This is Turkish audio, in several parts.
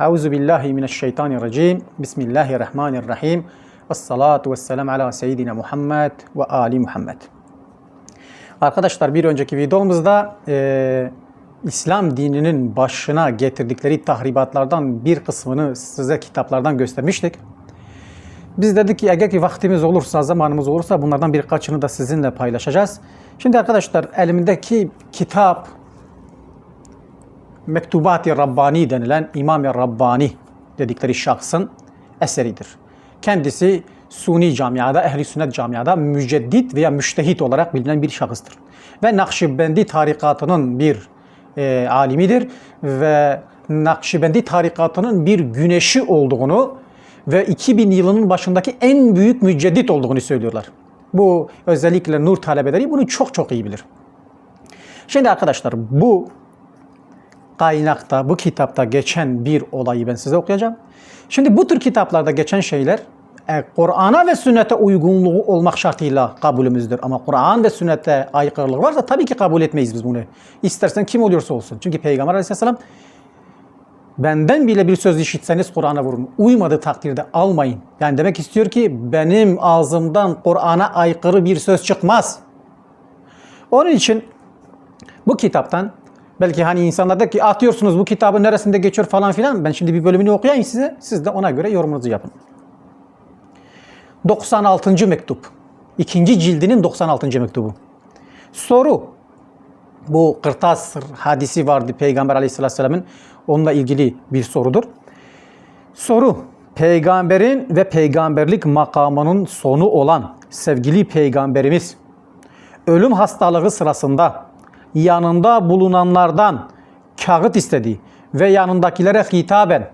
Euzu billahi mineşşeytanirracim. Bismillahirrahmanirrahim. Ves salatu vesselam ala seyyidina Muhammed ve ali Muhammed. Arkadaşlar bir önceki videomuzda e, İslam dininin başına getirdikleri tahribatlardan bir kısmını size kitaplardan göstermiştik. Biz dedik ki eğer ki vaktimiz olursa, zamanımız olursa bunlardan birkaçını da sizinle paylaşacağız. Şimdi arkadaşlar elimdeki kitap Mektubat-ı Rabbani denilen İmam-ı Rabbani dedikleri şahsın eseridir. Kendisi Suni camiada, ehli sünnet camiada müceddit veya müştehit olarak bilinen bir şahıstır. Ve Nakşibendi tarikatının bir e, alimidir ve Nakşibendi tarikatının bir güneşi olduğunu ve 2000 yılının başındaki en büyük müceddit olduğunu söylüyorlar. Bu özellikle nur talebeleri bunu çok çok iyi bilir. Şimdi arkadaşlar bu kaynakta, bu kitapta geçen bir olayı ben size okuyacağım. Şimdi bu tür kitaplarda geçen şeyler e, Kur'an'a ve sünnete uygunluğu olmak şartıyla kabulümüzdür. Ama Kur'an ve sünnete aykırılık varsa tabii ki kabul etmeyiz biz bunu. İstersen kim oluyorsa olsun. Çünkü Peygamber aleyhisselam benden bile bir söz işitseniz Kur'an'a vurun. Uymadığı takdirde almayın. Yani demek istiyor ki benim ağzımdan Kur'an'a aykırı bir söz çıkmaz. Onun için bu kitaptan belki hani insanlar der ki atıyorsunuz bu kitabın neresinde geçiyor falan filan. Ben şimdi bir bölümünü okuyayım size. Siz de ona göre yorumunuzu yapın. 96. mektup. İkinci cildinin 96. mektubu. Soru. Bu kırtas hadisi vardı Peygamber aleyhissalatü vesselamın. Onunla ilgili bir sorudur. Soru. Peygamberin ve peygamberlik makamının sonu olan sevgili peygamberimiz ölüm hastalığı sırasında yanında bulunanlardan kağıt istedi ve yanındakilere hitaben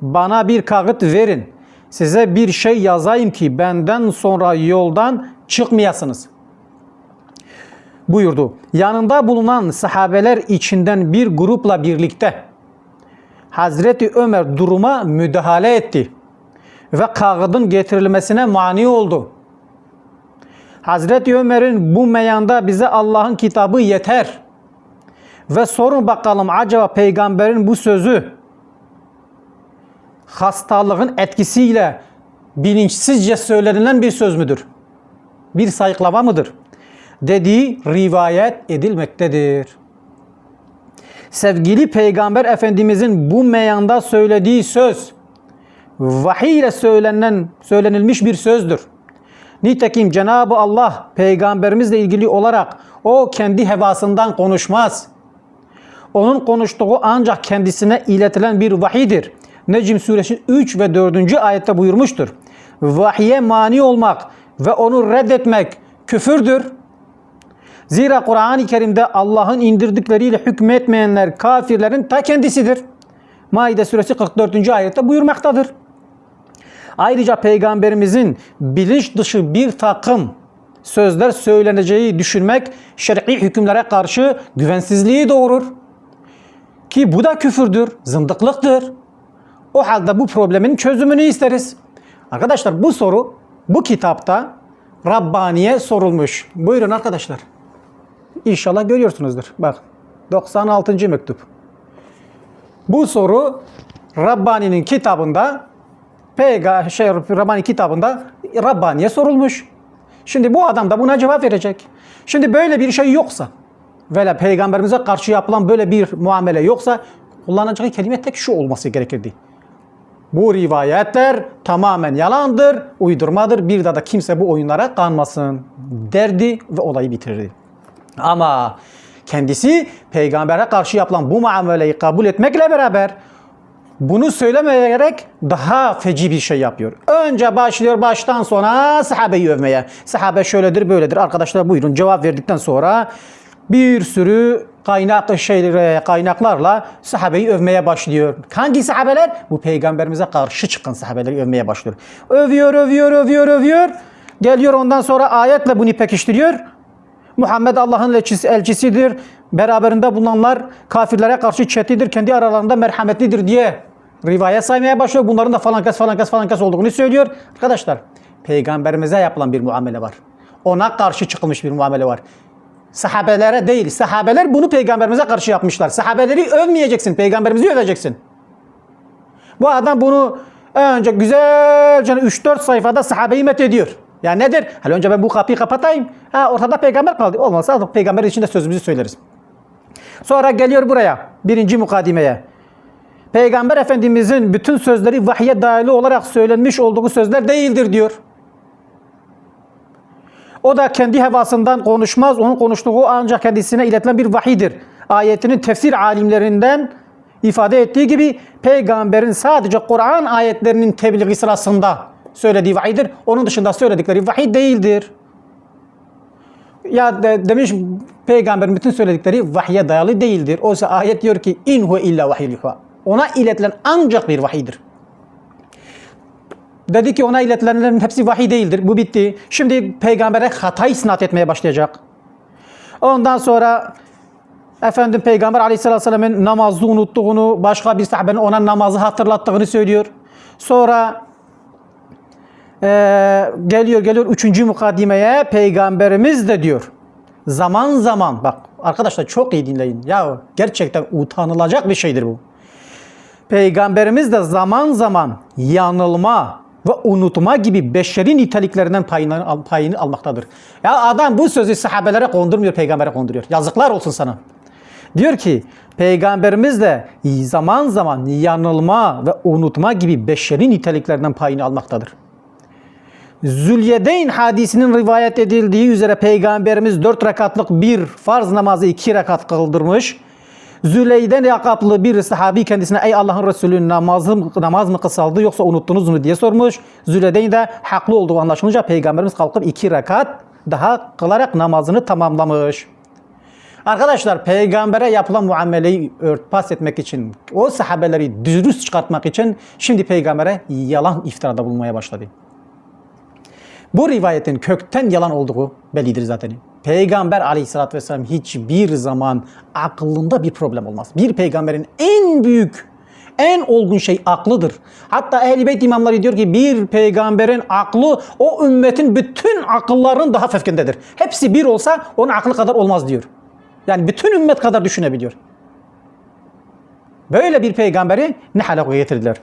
bana bir kağıt verin size bir şey yazayım ki benden sonra yoldan çıkmayasınız buyurdu. Yanında bulunan sahabeler içinden bir grupla birlikte Hazreti Ömer duruma müdahale etti ve kağıdın getirilmesine mani oldu. Hazreti Ömer'in bu meyanda bize Allah'ın kitabı yeter. Ve sorun bakalım acaba peygamberin bu sözü hastalığın etkisiyle bilinçsizce söylenilen bir söz müdür? Bir sayıklama mıdır? Dediği rivayet edilmektedir. Sevgili Peygamber Efendimizin bu meyanda söylediği söz vahiy ile söylenen, söylenilmiş bir sözdür. Nitekim Cenab-ı Allah peygamberimizle ilgili olarak o kendi hevasından konuşmaz. Onun konuştuğu ancak kendisine iletilen bir vahidir. Necm suresi 3 ve 4. ayette buyurmuştur. Vahiye mani olmak ve onu reddetmek küfürdür. Zira Kur'an-ı Kerim'de Allah'ın indirdikleriyle hükmetmeyenler kafirlerin ta kendisidir. Maide suresi 44. ayette buyurmaktadır. Ayrıca peygamberimizin bilinç dışı bir takım sözler söyleneceği düşünmek şer'i hükümlere karşı güvensizliği doğurur. Ki bu da küfürdür, zındıklıktır. O halde bu problemin çözümünü isteriz. Arkadaşlar bu soru bu kitapta Rabbani'ye sorulmuş. Buyurun arkadaşlar. İnşallah görüyorsunuzdur. Bak 96. mektup. Bu soru Rabbani'nin kitabında Peygamber şey, Rabbani kitabında Rabbani'ye sorulmuş. Şimdi bu adam da buna cevap verecek. Şimdi böyle bir şey yoksa veya peygamberimize karşı yapılan böyle bir muamele yoksa kullanacağı kelime tek şu olması gerekirdi. Bu rivayetler tamamen yalandır, uydurmadır. Bir daha da kimse bu oyunlara kanmasın derdi ve olayı bitirirdi. Ama kendisi peygambere karşı yapılan bu muameleyi kabul etmekle beraber bunu söylemeyerek daha feci bir şey yapıyor. Önce başlıyor baştan sona sahabeyi övmeye. Sahabe şöyledir böyledir. Arkadaşlar buyurun cevap verdikten sonra bir sürü kaynak şeylere, kaynaklarla sahabeyi övmeye başlıyor. Hangi sahabeler? Bu peygamberimize karşı çıkan sahabeleri övmeye başlıyor. Övüyor, övüyor, övüyor, övüyor. Geliyor ondan sonra ayetle bunu pekiştiriyor. Muhammed Allah'ın elçisi, elçisidir. Beraberinde bulunanlar kafirlere karşı çetidir. Kendi aralarında merhametlidir diye rivayet saymaya başlıyor. Bunların da falan kes falan kes falan kes olduğunu söylüyor. Arkadaşlar peygamberimize yapılan bir muamele var. Ona karşı çıkılmış bir muamele var. Sahabelere değil. Sahabeler bunu peygamberimize karşı yapmışlar. Sahabeleri övmeyeceksin. Peygamberimizi öveceksin. Bu adam bunu önce güzelce 3-4 sayfada sahabeyi met ediyor. Yani nedir? Hele önce ben bu kapıyı kapatayım. Ha, ortada peygamber kaldı. Olmazsa peygamber için de sözümüzü söyleriz. Sonra geliyor buraya. Birinci mukadimeye. Peygamber Efendimizin bütün sözleri vahye dayalı olarak söylenmiş olduğu sözler değildir diyor. O da kendi hevasından konuşmaz. Onun konuştuğu ancak kendisine iletilen bir vahidir. Ayetinin tefsir alimlerinden ifade ettiği gibi peygamberin sadece Kur'an ayetlerinin tebliği sırasında söylediği vahidir. Onun dışında söyledikleri vahiy değildir. Ya de, demiş peygamberin bütün söyledikleri vahye dayalı değildir. Oysa ayet diyor ki in huve illa vahiy yuha. Ona iletilen ancak bir vahidir. Dedi ki ona iletilenlerin hepsi vahiy değildir. Bu bitti. Şimdi peygambere hata isnat etmeye başlayacak. Ondan sonra efendim peygamber aleyhissalatü vesselam'ın namazı unuttuğunu, başka bir sahabenin ona namazı hatırlattığını söylüyor. Sonra eee, geliyor geliyor üçüncü mukaddimeye peygamberimiz de diyor. Zaman zaman bak arkadaşlar çok iyi dinleyin. Ya gerçekten utanılacak bir şeydir bu. Peygamberimiz de zaman zaman yanılma ve unutma gibi beşeri niteliklerinden payını, payını almaktadır. Ya adam bu sözü sahabelere kondurmuyor, peygambere konduruyor. Yazıklar olsun sana. Diyor ki peygamberimiz de zaman zaman yanılma ve unutma gibi beşeri niteliklerinden payını almaktadır. Zülyedeyn hadisinin rivayet edildiği üzere Peygamberimiz dört rekatlık bir farz namazı iki rekat kıldırmış. Züleyden yakaplı bir sahabi kendisine ey Allah'ın Resulü namazı, namaz mı kısaldı yoksa unuttunuz mu diye sormuş. Züleyden de haklı olduğu anlaşılınca Peygamberimiz kalkıp iki rekat daha kılarak namazını tamamlamış. Arkadaşlar peygambere yapılan muameleyi örtbas etmek için, o sahabeleri dürüst çıkartmak için şimdi peygambere yalan iftirada bulunmaya başladı. Bu rivayetin kökten yalan olduğu bellidir zaten. Peygamber aleyhissalatü vesselam hiçbir zaman aklında bir problem olmaz. Bir peygamberin en büyük, en olgun şey aklıdır. Hatta Ehl-i Beyt imamları diyor ki bir peygamberin aklı o ümmetin bütün akıllarının daha fevkindedir. Hepsi bir olsa onun aklı kadar olmaz diyor. Yani bütün ümmet kadar düşünebiliyor. Böyle bir peygamberi ne hale getirdiler.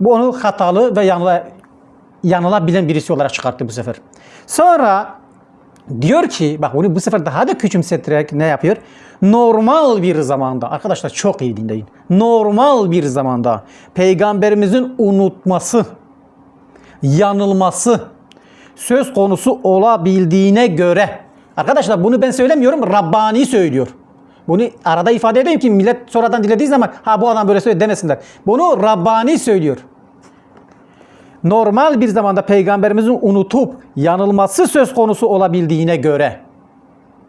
Bu onu hatalı ve yanıla, yanılabilen birisi olarak çıkarttı bu sefer. Sonra diyor ki bak bunu bu sefer daha da küçümseterek ne yapıyor? Normal bir zamanda arkadaşlar çok iyi dinleyin. Normal bir zamanda peygamberimizin unutması, yanılması söz konusu olabildiğine göre arkadaşlar bunu ben söylemiyorum Rabbani söylüyor. Bunu arada ifade edeyim ki millet sonradan dilediği zaman ha bu adam böyle söyledi demesinler. Bunu Rabbani söylüyor normal bir zamanda peygamberimizin unutup yanılması söz konusu olabildiğine göre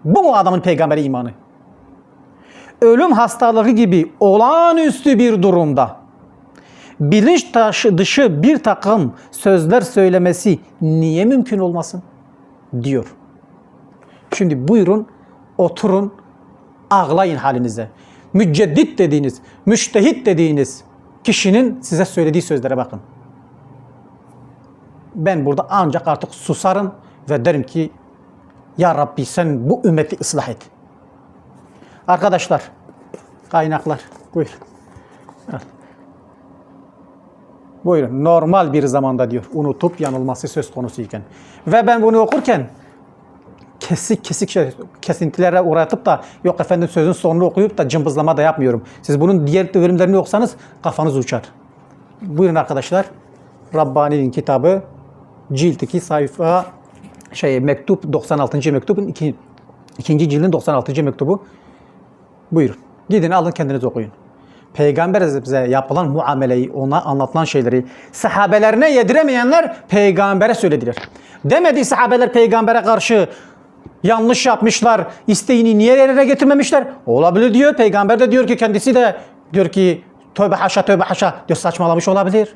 bu mu adamın peygambere imanı? Ölüm hastalığı gibi olağanüstü bir durumda bilinç taşı dışı bir takım sözler söylemesi niye mümkün olmasın? diyor. Şimdi buyurun oturun ağlayın halinize. Müceddit dediğiniz, müştehit dediğiniz kişinin size söylediği sözlere bakın ben burada ancak artık susarım ve derim ki Ya Rabbi sen bu ümmeti ıslah et. Arkadaşlar, kaynaklar buyur. Al. Buyurun normal bir zamanda diyor unutup yanılması söz konusu iken. Ve ben bunu okurken kesik kesik şey, kesintilere uğratıp da yok efendim sözün sonunu okuyup da cımbızlama da yapmıyorum. Siz bunun diğer bölümlerini okusanız kafanız uçar. Buyurun arkadaşlar. Rabbani'nin kitabı cilt 2 sayfa şey mektup 96. mektubun iki, ikinci cildin 96. mektubu. Buyurun. Gidin alın kendiniz okuyun. Peygamber bize yapılan muameleyi, ona anlatılan şeyleri sahabelerine yediremeyenler peygambere söylediler. Demedi sahabeler peygambere karşı yanlış yapmışlar, isteğini niye yerine getirmemişler? Olabilir diyor. Peygamber de diyor ki kendisi de diyor ki tövbe haşa tövbe haşa diyor saçmalamış olabilir.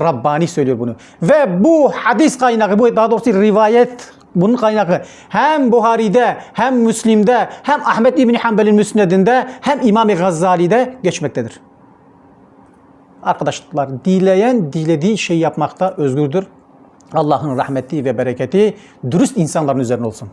Rabbani söylüyor bunu. Ve bu hadis kaynağı, bu daha doğrusu rivayet bunun kaynağı hem Buhari'de hem Müslim'de hem Ahmet İbni Hanbel'in Müsned'inde hem İmam-ı Gazali'de geçmektedir. Arkadaşlar dileyen dilediği şeyi yapmakta özgürdür. Allah'ın rahmeti ve bereketi dürüst insanların üzerine olsun.